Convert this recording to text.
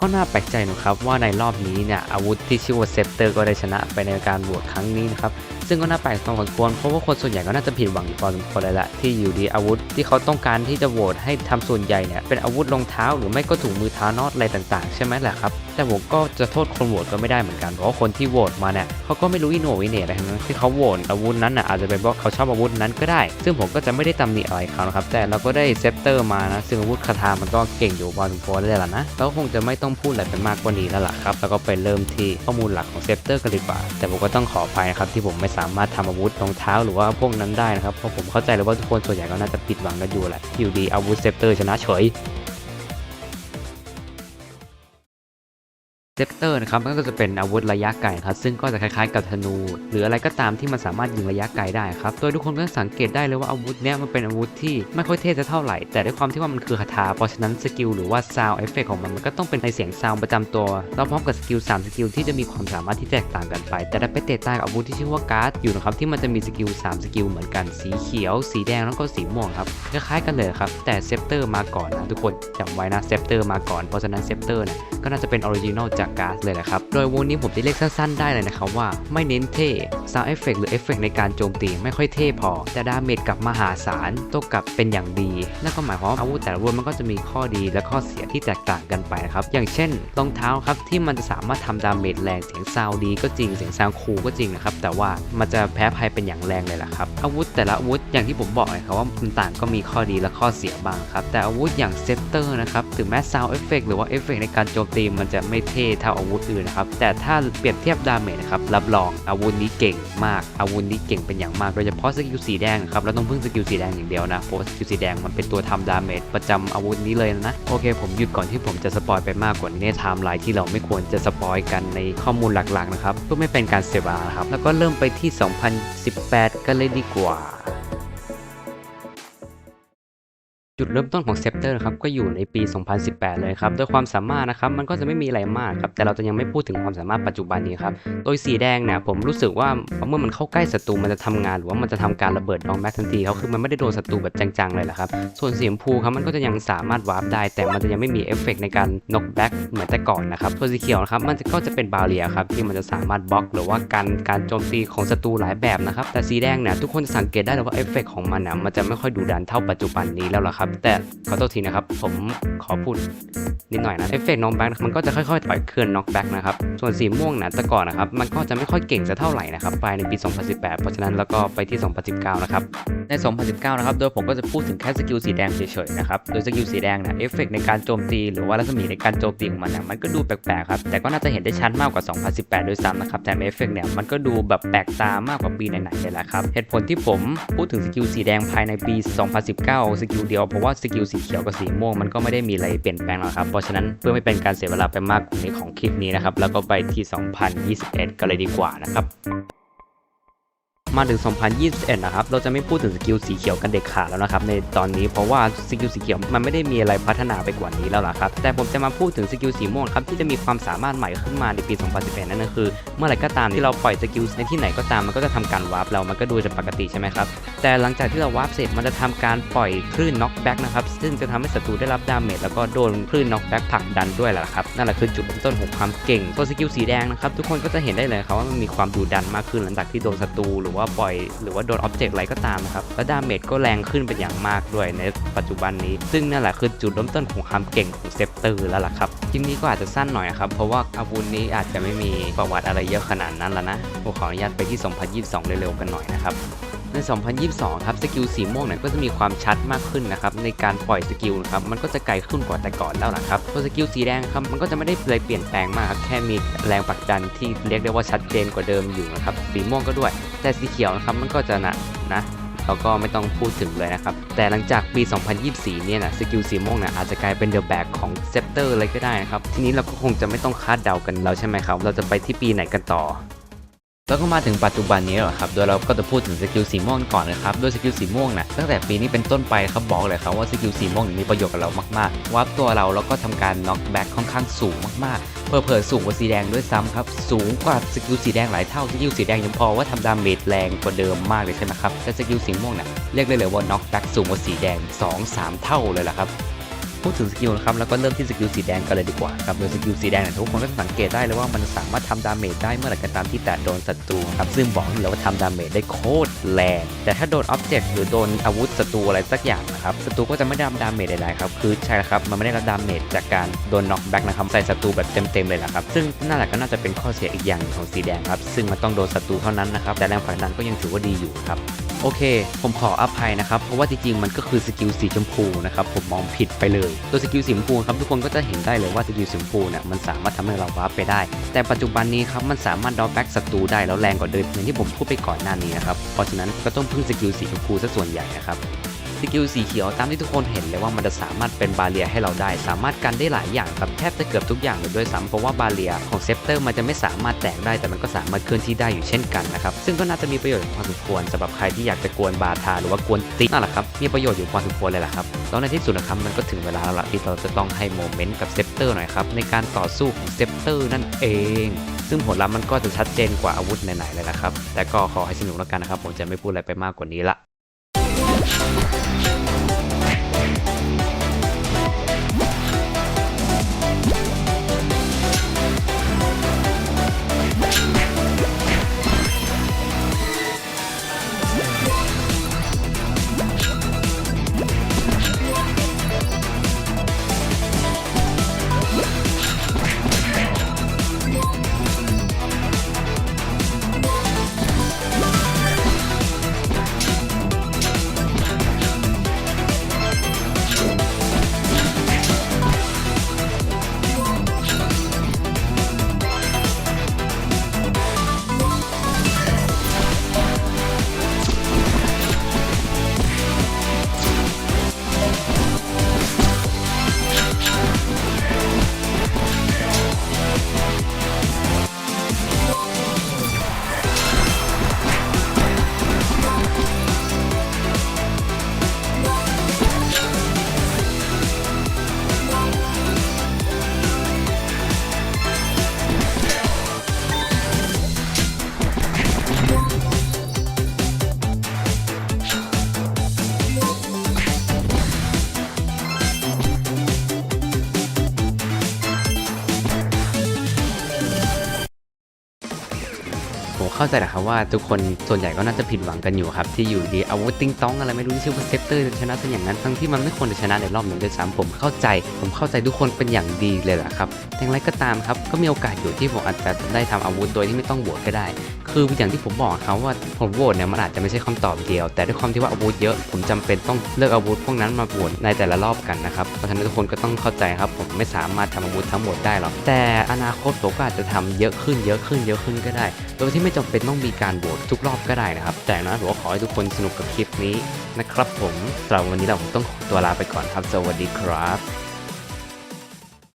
ก็น่าแปลกใจนะครับว่าในรอบนี้เนี่ยอาวุธที่ชื่อว่าเซปเตอร์ก็ได้ชนะไปในการโหวตครั้งนี้นะครับ ซึ่งก็น่าแปลกพอสมควรเพราะว่าคนส่วนใหญ่ก็น่าจะผิดหวังอยู่พอสมควรเลยแหละที่อยู่ดีอาวุธ ที่เขาต้องการที่จะโหวตให้ทำส่วนใหญ่เนี่ยเป็นอาวุธรองเท้าหรือไม่ก็ถุงมือเท้านอตอะไรต่างๆ ใช่ไหมแหละครับแต่ผมก็จะโทษคนโหวตก็ไม่ได้เหมือนกันเพราะว่าคนที่โหวตมาเนี่ยเขาก็ไม่รู้อิโนวินเนตอะไรทั้งนั้นที่เขาโหวตอาวุธนั้นน่ะอาจจะเป็นเพราะเขาชอบอาวุธนั้นก็ได้ ซึ่งผมก็จะไม่ได้ตำหนิอะไรเขานะครับแต่เราก็ได้เซปเตอร์มานะซึ่งอาวุธคาถามันก็เก่งอยู่พอสมควรเลยล่ะนะเราคงจะไม่ต้องพูดอะไรไปมากกว่านี้แล้วล่ะครับแล้วก็ไปเริ่มที่ข้อมูลหลักของเซปเตอร์กันดีกว่า แต่ผมก็ต้องขออภัยนะครับที่ผมไม่สามารถทำอาวุธรองเท้าหรือว่าพวกนั้นได้นะครับเพราะผมเข้าใจเลยว่าทุกคนส่วนใหญ่ก็น่าจะปิดหวังกันอยู่แหละที่อยู่ดีอาวุธเซปเตอร์ชนะเฉย เซปเตอร์นะครับมันก็จะเป็นอาวุธระยะไกลครับซึ่งก็จะคล้ายๆกับธนู หรืออะไรก็ตามที่มันสามารถยิงระยะไกลได้ครับโดยทุกคนก็สังเกตได้เลยว่าอาวุธเนี้ยมันเป็นอาวุธที่ไม่ค่อยเท่จะเท่าไหร่ แต่ด้วยความที่ว่ามันคือคาถาเพราะฉะนั้นสกิลหรือว่าซาวเอฟเฟกของมันมันก็ต้องเป็นในเสียงซาวประจำตัวแล้วพร้อมกับสกิล3สกิลที่จะมีความสามารถที่แตกต่างกันไป แต่ถ้าไปเตะตายกับอาวุธที่ชื่อว่าการ์ดอยู่นะครับที่มันจะมีสกิล3สกิลเหมือนกันสีเขียว สีแดงแล้วก็สีม่วงครับคล้ายๆกันเลยครับแต่เซปเตอร์มาก่อนนะทุกคนจำไว้นะเซปเตอร์มาก่อนเพราะฉะนั้นเซปเตอร์เนี่ยก็น่าจะเป็นออริจินอลจากการ์ดเลยแหละครับ โดยวูนนี้ผมจะเรียกสั้นๆได้เลยนะครับว่าไม่เน้นเท่ซาวเอฟเฟกหรือเอฟเฟกในการโจมตีไม่ค่อยเท่พอ แต่ดาเมจกลับมหาศาลตกลับเป็นอย่างดี นั่นก็หมายความว่าอาวุธแต่ละรุ่นมันก็จะมีข้อดีและข้อเสียที่แตกต่างกันไปนะครับ อย่างเช่นรองเท้าครับที่มันจะสามารถทำดาเมจแรงเสียงซาวดีก็จริงเสียงซาวคูก็จริงนะครับแต่ว่ามันจะแพ้ภัยเป็นอย่างแรงเลยแหละครับอาวุธแต่ละอาวุธอย่างที่ผมบอกเลยครับว่ามันต่างก็มีข้อดีและข้อเสียบ้างครับแต่อาวุธอย่างเซตเตอร์นะครับถึงแม้ซาวเอฟเฟกหรือว่าเอฟเฟกในการโจมตีมันจะไม่เท่เท่าอาวุธอื่นนะครับ แต่ถ้าเปรียบเทียบดาเมจนะครับ รับรองอาวุธนี้เก่งมาก อาวุธนี้เก่งเป็นอย่างมาก โดยเฉพาะสกิลสีแดงครับ เราต้องพึ่งสกิลสีแดงอย่างเดียวนะ เพราะสกิลสีแดงมันเป็นตัวทำดาเมจประจำอาวุธนี้เลยนะ โอเค ผมหยุดก่อนที่ผมจะสปอยไปมากกว่านี้ในไทม์ไลน์ที่เราไม่ควรจะสปอยกันในข้อมูลหลักๆนะครับ เพื่อไม่เป็นการเสียเวลาครับ แล้วก็เริ่มไปที่ 2018 กันเลยดีกว่า จุดเริ่มต้นของเซปเตอร์ครับก็อยู่ในปี 2018 เลยครับโดยความสามารถนะครับมันก็จะไม่มีอะไรมากครับแต่เราจะยังไม่พูดถึงความสามารถปัจจุบันนี้ครับโดยสีแดงเนี่ยผมรู้สึกว่าเมื่อมันเข้าใกล้ศัตรูมันจะทำงานหรือว่ามันจะทำการระเบิดน้องแม็กทันทีเขาคือมันไม่ได้โดนศัตรูแบบจังๆเลยละครับส่วนสีชมพูครับมันก็จะยังสามารถวาร์ปได้ แต่มันจะยังไม่มีเอฟเฟกต์ในการน็อกแบ็กเหมือนแต่ก่อนนะครับส่วนสีเขียวนะครับมันก็จะเป็นบาเรียครับที่มันจะสามารถบล็อก หรือว่ากันการโจมตีของศัตรูหลายแบบนะครับแต่สีแดงเนี่ยทุกคนจะสังเกตได้เลยว่าเอฟเฟกของมันเนี่ยมันจะไม่ค่อยดูดันเท่าปัจจุบันนี้แล้วล่ะครับแต่ขอโทษทีนะครับ ผมขอพูดนิดหน่อยนะ เอฟเฟกต์น็อกแบ็กมันก็จะค่อยๆปล่อยเคลื่อนน็อกแบ็กนะครับ ส่วนสีม่วงนะแต่ก่อนนะครับ มันก็จะไม่ค่อยเก่งสักเท่าไหร่นะครับภายในปี 2018 เพราะฉะนั้นแล้วก็ไปที่ 2019 นะครับ ใน 2019 นะครับ โดยผมก็จะพูดถึงแค่สกิลสีแดงเฉยๆนะครับ โดยสกิลสีแดงเนี่ยเอฟเฟกต์ในการโจมตีหรือว่ารัศมีในการโจมตีของมันเนี่ยมันก็ดูแปลกๆครับ แต่ก็น่าจะเห็นได้ชัดมากกว่า 2018 ด้วยซ้ำนะครับ แต่เอฟเฟกต์เนี่ยมันก็ดูแบบแปลกตามากกว่าปีไหนๆเลยละครับ เหตุผลที่ผมพูดถึงสกิลสีแดงภายในปี 2019 สกิลเดียวเพราะว่าสกิลสีเขียวกับสีม่วงมันก็ไม่ได้มีอะไรเปลี่ยนแปลงหรอกครับ เพราะฉะนั้นเพื่อไม่เป็นการเสียเวลาไปมากกว่านี้ของคลิปนี้นะครับ แล้วก็ไปที่ 2021 กันเลยดีกว่านะครับ มาถึง 2021 นะครับ เราจะไม่พูดถึงสกิลสีเขียวกันเด็ดขาดแล้วนะครับในตอนนี้เพราะว่าสกิลสีเขียวมันไม่ได้มีอะไรพัฒนาไปกว่านี้แล้วล่ะครับ แต่ผมจะมาพูดถึงสกิลสีม่วงครับที่จะมีความสามารถใหม่ขึ้นมาในปี 2011 นั่นก็คือ เมื่อไหร่ก็ตามที่เราปล่อยสกิลในที่ไหนก็ตามมันก็จะทำการวาร์ปเรามันก็ดูจะปกติใช่ไหมครับ แต่หลังจากที่เราวาร์ปเสร็จมันจะทำการปล่อยคลื่นน็อกแบ็กนะครับ ซึ่งจะทำให้ศัตรูได้รับดาเมจแล้วก็โดนคลื่นน็อกแบ็กผลักดันด้วยแหละครับ นั่นแหละคือจุดเริ่มต้นของความเก่งตัวสกิลสีแดงนะครับทุกคนก็จะเห็นได้เลยครับว่ามันมีความดุดันมากขึ้นหลังจากที่โดนศัตรูหรือว่าว่าปล่อยหรือว่าโดนอ็อบเจกต์อะไรก็ตามนะครับและดาเมจก็แรงขึ้นเป็นอย่างมากด้วยในปัจจุบันนี้ ซึ่งนั่นแหละคือจุดเริ่มต้นของความเก่งของเซปเตอร์แล้วล่ะครับคลิปนี้ก็อาจจะสั้นหน่อยครับเพราะว่าอาวุธนี้อาจจะไม่มีประวัติอะไรเยอะขนาดนั้นแล้วนะผมขออนุญาตไปที่ 2022 เร็วๆกันหน่อยนะครับ ใน 2022 ครับ สกิลสีม่วงเนี่ยก็จะมีความชัดมากขึ้นนะครับ ในการปล่อยสกิลนะครับ มันก็จะไกลขึ้นกว่าแต่ก่อนแล้วนะครับตัวสกิลสีแดงครับ มันก็จะไม่ได้เลยเปลี่ยนแปลงมากครับ แค่มีแรงผลักดันที่เรียกได้ว่าชัดเจนกว่าเดิมอยู่นะครับ สีม่วงก็ด้วย แต่สีเขียวนะครับ มันก็จะหนะนะแล้วก็ไม่ต้องพูดถึงเลยนะครับ แต่หลังจากปี 2024 เนี่ยนะสกิลสีม่วงเนี่ยอาจจะกลายเป็นเดอะแบกของเซปเตอร์เลยก็ได้นะครับ ทีนี้เราก็คงจะไม่ต้องคาดเดากันแล้วใช่ไหมครับ เราจะไปที่ปีไหนกันต่อ แล้วก็มาถึงปัจจุบันนี้แล้วครับ โดยเราก็จะพูดถึงสกิลสีม่วงก่อนนะครับ โดยสกิลสีม่วงนะตั้งแต่ปีนี้เป็นต้นไปครับบอกเลยครับว่าสกิลสีม่วงมีประโยชน์กับเรามากๆวับตัวเราแล้วก็ทำการน็อกแบ็คค่อนข้างสูงมากๆเผลอๆสูงกว่าสีแดงด้วยซ้ำครับ สูงกว่าสกิลสีแดงหลายเท่าสกิลสีแดงยังพอว่าทำดาเมจแรงกว่าเดิมมากเลยใช่ไหมครับแต่สกิลสีม่วงเนี่ยเรียกได้เลยว่าน็อกแบ็คสูงกว่าสีแดง 2-3 เท่าเลยล่ะครับ พูดถึงสกิลนะครับแล้วก็เริ่มที่สกิลสีแดงกันเลยดีกว่าครับโดยสกิลสีแดงเนี่ยทุกคนก็สังเกตได้เลยว่ามันสามารถทำดาเมจได้เมื่อไหร่ก็ตามที่แตะโดนศัตรูครับซึ่งบอกเลยว่าทำดาเมจได้โคตรแรงแต่ถ้าโดนอ็อบเจกต์หรือโดนอาวุธศัตรูอะไรสักอย่างนะครับศัตรูก็จะไม่ได้ดาเมจใดๆครับคือใช่ครับมันไม่ได้รับดาเมจจากการโดนน็อกแบ็กนะครับใส่ศัตรูแบบเต็มๆเลยแหละครับซึ่งนั่นแหละก็น่าจะเป็นข้อเสียอีกอย่างหนึ่งของสีแดงครับซึ่งมันต้องโดนศัตรูเท่านั้นนะครับแต่แรงผลักดันก็ยังถือว่าดีอยู่ครับโอเค ผมขออภัยนะครับเพราะว่าจริงๆมันก็คือสกิลสีชมพูนะครับผมมองผิดไปเลยตัวสกิลสีชมพูครับทุกคนก็จะเห็นได้เลยว่าสกิลสีชมพูเนี่ยมันสามารถทำให้เราวาร์ปไปได้ แต่ปัจจุบันนี้ครับมันสามารถดอแบ็กศัตรูได้แล้วแรงกว่าเดิมอย่างที่ผมพูดไปก่อนหน้านี้นะครับเพราะฉะนั้นก็ต้องพึ่งสกิลสีชมพูซะส่วนใหญ่นะครับ สกิลสีเขียวตามที่ทุกคนเห็นเลยว่ามันจะสามารถเป็นบาเรียให้เราได้ สามารถกันได้หลายอย่างครับแทบจะเกือบทุกอย่างเลยด้วยซ้ำเพราะว่าบาเรียของเซฟเตอร์มันจะไม่สามารถแตกได้แต่มันก็สามารถเคลื่อนที่ได้อยู่เช่นกันนะครับซึ่งก็น่าจะมีประโยชน์พอสมควรสำหรับใครที่อยากจะกวนบาทาหรือว่ากวนติ๊กนั่นแหละครับมีประโยชน์อยู่พอสมควรเลยแหละครับแล้วในที่สุดนะครับมันก็ถึงเวลาแล้วล่ะที่เราจะต้องให้โมเมนต์กับเซฟเตอร์หน่อยครับในการต่อสู้ของเซฟเตอร์นั่นเองซึ่งผลลัพธ์มันก็จะชัดเจนกว่าอาวุธไหนๆเลยนะครับ แต่ก็ขอให้สนุกแล้วกันนะครับ ผมจะไม่พูดอะไรไปมากกว่านี้ละ เข้าใจนะครับว่าทุกคนส่วนใหญ่ก็น่าจะผิดหวังกันอยู่ครับ ที่อยู่ดีอาวุธติงต้องอะไรไม่รู้ที่ชื่อว่าเซฟเตอร์จะชนะซะอย่างนั้นทั้งที่มันไม่ควรจะชนะในรอบหนึ่งด้วยซ้ำผมเข้าใจ ผมเข้าใจทุกคนเป็นอย่างดีเลยแหละครับแต่อย่างไรก็ตามครับก็มีโอกาสอยู่ที่ผมอาจจะได้ทำอาวุธโดยที่ไม่ต้องบวชก็ได้คืออย่างที่ผมบอกครับว่าผมโหวตเนี่ยมันอาจจะไม่ใช่คำตอบเดียว แต่ด้วยความที่ว่าอาวุธเยอะผมจำเป็นต้องเลือกอาวุธพวกนั้นมาโหวตในแต่ละรอบกันนะครับเพราะฉะนั้นทุกคนก็ต้องเข้าใจครับผมไม่สามารถทำอาวุธทั้งหมดได้หรอกแต่อนาคตผมก็อาจจะทำเยอะขึ้นเยอะขึ้นเยอะขึ้นก็ได้ โดยที่ไม่จำเป็นต้องมีการโหวตทุกรอบก็ได้นะครับ แต่อย่างนั้นผมขอให้ทุกคนสนุกกับคลิปนี้นะครับผมสำหรับวันนี้เราผมต้องขอตัวลาไปก่อนครับ สวัสดีครับ